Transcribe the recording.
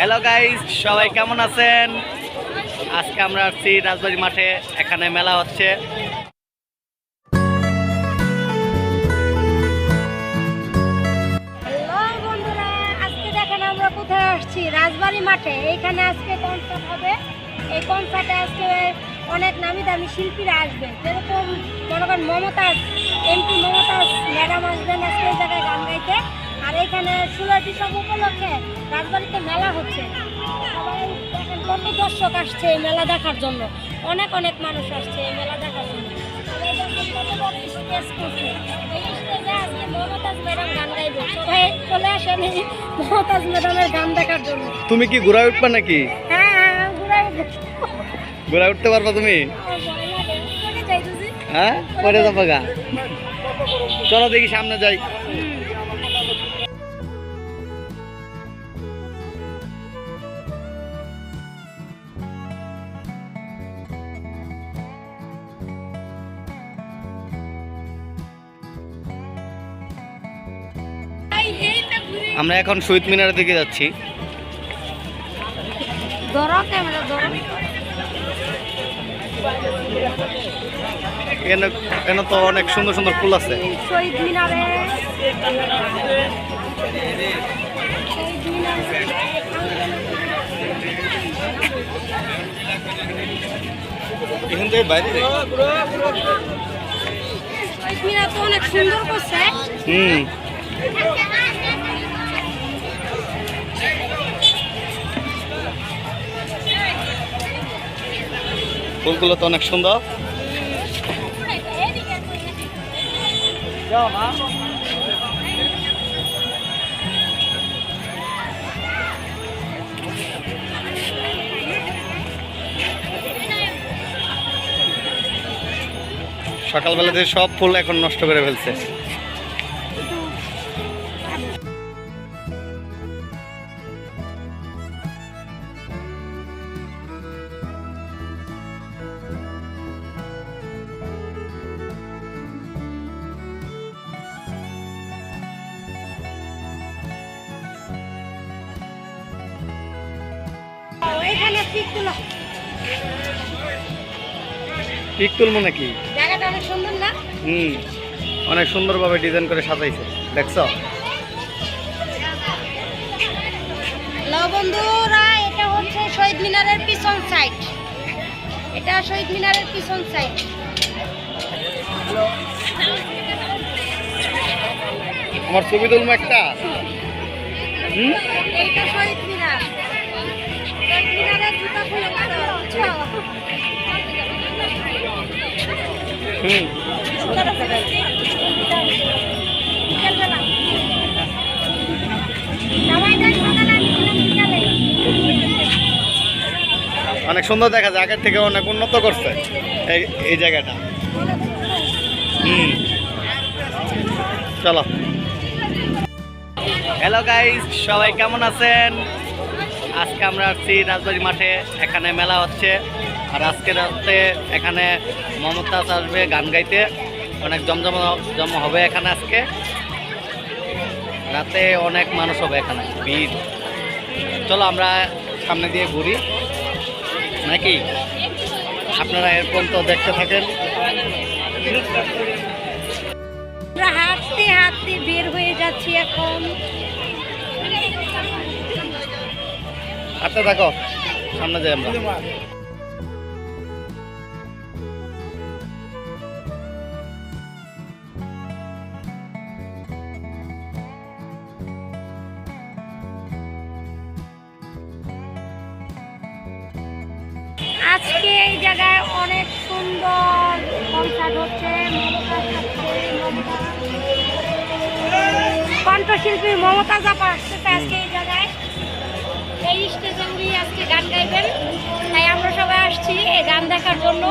Hello guys সবাই কেমন আছেন? আজকে আমরা আসছি রাজবাড়ি মাঠে। এখানে মেলা হচ্ছে। কোথায় আসছি? রাজবাড়ি মাঠে। এইখানে আজকে কনসার্ট হবে। এই কনসার্টে আজকে অনেক নামি দামি শিল্পীরা আসবে। যেরকম মনে করেন মমতাজ এমপি মমতাজ ম্যাডাম আসবেন আজকে এই জায়গায় গান গাইতে। আর এখানে ষোলোই ডিসেম্বর উপলক্ষে রাজবাড়িতে মেলা হচ্ছে। সবাই দেখেন কত দর্শক আসছে এই মেলা দেখার জন্য। অনেক অনেক মানুষ আসছে এই মেলা দেখার জন্য। তুমি কি ঘোরা উঠবা নাকি? হ্যাঁ হ্যাঁ ঘুরে ঘোরা উঠতে পারবা তুমি? হ্যাঁ পরে যাব গা। চলো দেখি সামনে যাই। আমরা এখন শহীদ মিনারের দিকে যাচ্ছি। তো অনেক সুন্দর সুন্দর ফুল আছে। শহীদ মিনারে। এখান থেকে বাইরে শহীদ মিনার তো অনেক সুন্দর করছে। হুম। ফুলগুলো তো অনেক সুন্দর। সকালবেলাতে সব ফুল এখন নষ্ট করে ফেলছে। পিক তুলবো নাকি জায়গাটা অনেক সুন্দর না? হুম অনেক সুন্দরভাবে ডিজাইন করে সাজাইছে দেখছ? বন্ধুরা এটা হচ্ছে শহীদ মিনারের পিছন সাইড এটা শহীদ মিনারের পিছন সাইড আমার ছবি তুলবো একটা? হুম? এইটা শহীদ মিনার। অনেক সুন্দর দেখা যায়, আগের থেকে অনেক উন্নত করছে এই এই জায়গাটা। হুম। চলো। হ্যালো গাইস সবাই কেমন আছেন? আজকে আমরা আসছি রাজবাড়ি মাঠে, এখানে মেলা হচ্ছে। আর আজকে রাতে এখানে মমতাজ আসবে গান গাইতে। অনেক জমজম, জম হবে এখানে আজকে। রাতে অনেক মানুষ হবে এখানে, ভিড়। চলো আমরা সামনে দিয়ে ঘুরি। নাকি? আপনারা এরকম তো দেখতে থাকেন। আমরা হাঁটতে হাঁটতে বের হয়ে যাচ্ছি এখন। হাঁটতে থাকো। সামনে যাই আমরা। আজকে এই জায়গায় অনেক সুন্দর কনসার্ট হচ্ছে কণ্ঠশিল্পী মমতা জাপা আসতেছে আজকে এই জায়গায়। স্টেজে উনি আজকে গান গাইবেন। তাই আমরা সবাই আসছি এই গান দেখার জন্য।